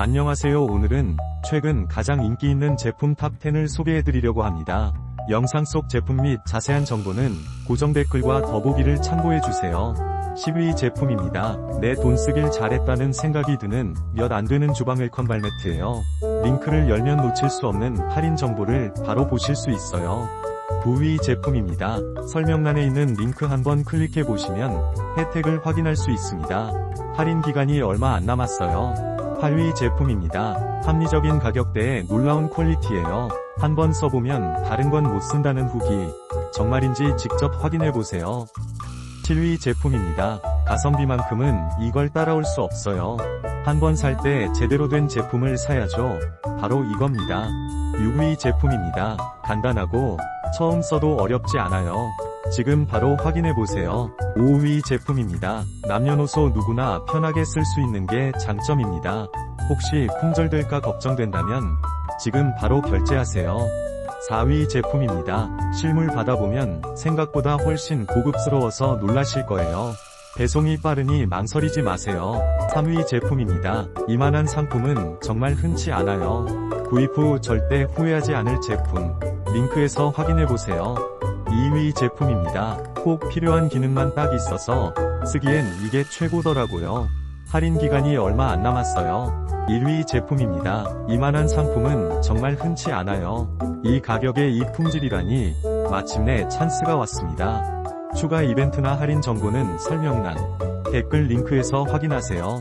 안녕하세요 오늘은 최근 가장 인기 있는 제품 탑10을 소개해드리려고 합니다. 영상 속 제품 및 자세한 정보는 고정 댓글과 더보기를 참고해주세요. 10위 제품입니다. 내 돈 쓰길 잘했다는 생각이 드는 몇 안되는 주방 웰컴 발매트예요. 링크를 열면 놓칠 수 없는 할인 정보를 바로 보실 수 있어요. 9위 제품입니다. 설명란에 있는 링크 한번 클릭해 보시면 혜택을 확인할 수 있습니다. 할인 기간이 얼마 안 남았어요. 8위 제품입니다. 합리적인 가격대에 놀라운 퀄리티예요. 한번 써보면 다른 건 못 쓴다는 후기. 정말인지 직접 확인해 보세요. 7위 제품입니다. 가성비만큼은 이걸 따라올 수 없어요. 한 번 살 때 제대로 된 제품을 사야죠. 바로 이겁니다. 6위 제품입니다. 간단하고 처음 써도 어렵지 않아요. 지금 바로 확인해보세요. 5위 제품입니다. 남녀노소 누구나 편하게 쓸 수 있는 게 장점입니다. 혹시 품절될까 걱정된다면 지금 바로 결제하세요. 4위 제품입니다. 실물 받아보면 생각보다 훨씬 고급스러워서 놀라실 거예요. 배송이 빠르니 망설이지 마세요. 3위 제품입니다. 이만한 상품은 정말 흔치 않아요. 구입 후 절대 후회하지 않을 제품. 링크에서 확인해보세요. 2위 제품입니다. 꼭 필요한 기능만 딱 있어서 쓰기엔 이게 최고더라고요. 할인 기간이 얼마 안 남았어요. 1위 제품입니다. 이만한 상품은 정말 흔치 않아요. 이 가격에 이 품질이라니 마침내 찬스가 왔습니다. 추가 이벤트나 할인 정보는 설명란, 댓글 링크에서 확인하세요.